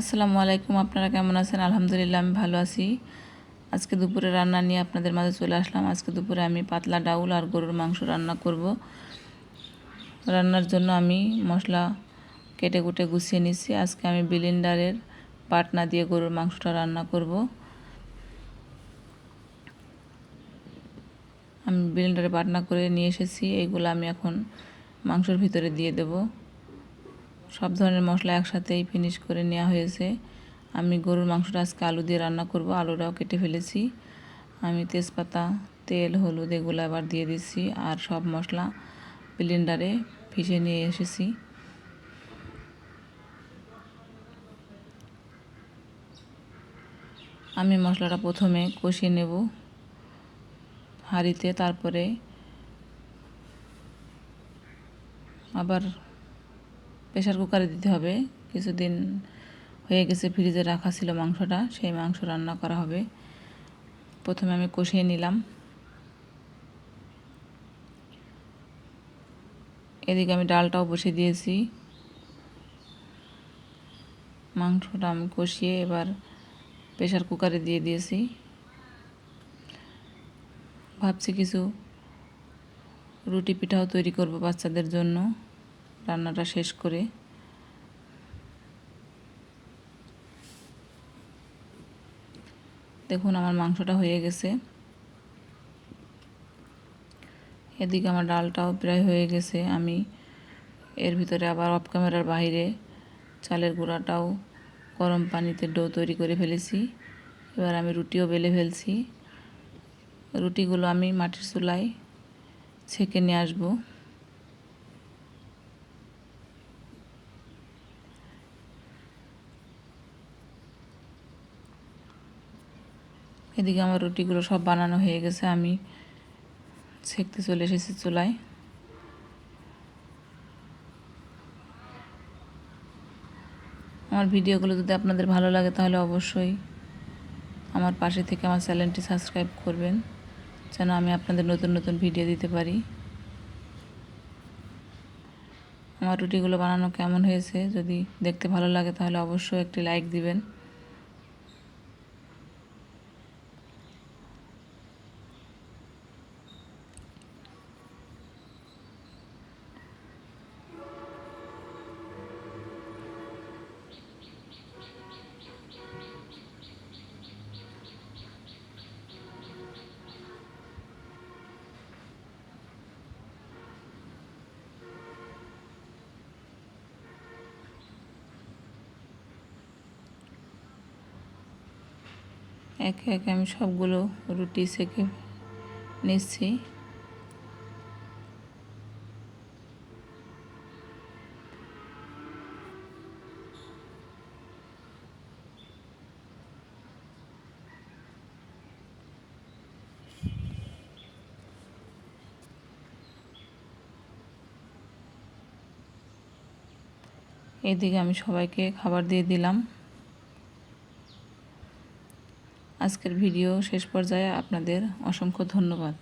আসসালামু আলাইকুম, আপনারা কেমন আছেন? আলহামদুলিল্লাহ, আমি ভালো আছি। আজকে দুপুরে রান্না নিয়ে আপনাদের মাঝে চলে আসলাম। আজকে দুপুরে আমি পাতলা ডাউল আর গরুর মাংস রান্না করব। রান্নার জন্য আমি মশলা কেটে কুটে গুছিয়ে নিচ্ছি। আজকে আমি বিলিন্ডারের পাটনা দিয়ে গরুর মাংসটা রান্না করব। আমি বিলিন্ডারে পাটনা করে নিয়ে এসেছি। এইগুলো আমি এখন মাংসের ভিতরে দিয়ে দেবো। সব ধরনের মশলা একসাথেই ফিনিশ করে নেওয়া হয়েছে। আমি গরুর মাংসটা আজকে আলু দিয়ে রান্না করব, আলুটাও কেটে ফেলেছি। আমি তেজপাতা, তেল, হলুদ এগুলো আবার দিয়ে দিচ্ছি আর সব মশলা ব্লেন্ডারে পিষে নিয়ে এসেছি। আমি মশলাটা প্রথমে কষিয়ে নেব হাঁড়িতে, তারপরে আবার প্রেশার কুকারে দিতে হবে। কিছুদিন হয়ে গেছে, ফ্রিজে রাখা ছিল মাংসটা, সেই মাংস রান্না করা হবে। প্রথমে আমি কষিয়ে নিলাম। এদিকে আমি ডালটাও বসে দিয়েছি। মাংসটা আমি কষিয়ে এবার প্রেশার কুকারে দিয়ে দিয়েছি। ভাবছি কিছু রুটি পিঠাও তৈরি করব বাচ্চাদের জন্য। রান্নাটা শেষ করে দেখুন আমার মাংসটা হয়ে গেছে। এদিকে আমার ডালটাও প্রায় হয়ে গেছে। আমি এর ভিতরে আবার অফ ক্যামেরার বাইরে চালের গুঁড়াটাও গরম পানিতে ডো তৈরি করে ফেলেছি। এবার আমি রুটিও বেলে ফেলছি। রুটিগুলো আমি মাটির চুলায় ছেঁকে নিয়ে আসব। এদিকে আমার রুটিগুলো সব বানানো হয়ে গেছে, আমি ছেঁকতে চলে এসেছি চুলায়। আমার ভিডিওগুলো যদি আপনাদের ভালো লাগে তাহলে অবশ্যই আমার পাশে থেকে আমার চ্যানেলটি সাবস্ক্রাইব করবেন, যেন আমি আপনাদের নতুন নতুন ভিডিও দিতে পারি। আমার রুটিগুলো বানানো কেমন হয়েছে যদি দেখতে ভালো লাগে তাহলে অবশ্যই একটি লাইক দিবেন। একে একে আমি সবগুলো রুটি সেকে নিচ্ছি। এদিকে আমি সবাইকে খাবার দিয়ে দিলাম। আজকের ভিডিও শেষ পর্যায়ে আপনাদের অসংখ্য ধন্যবাদ।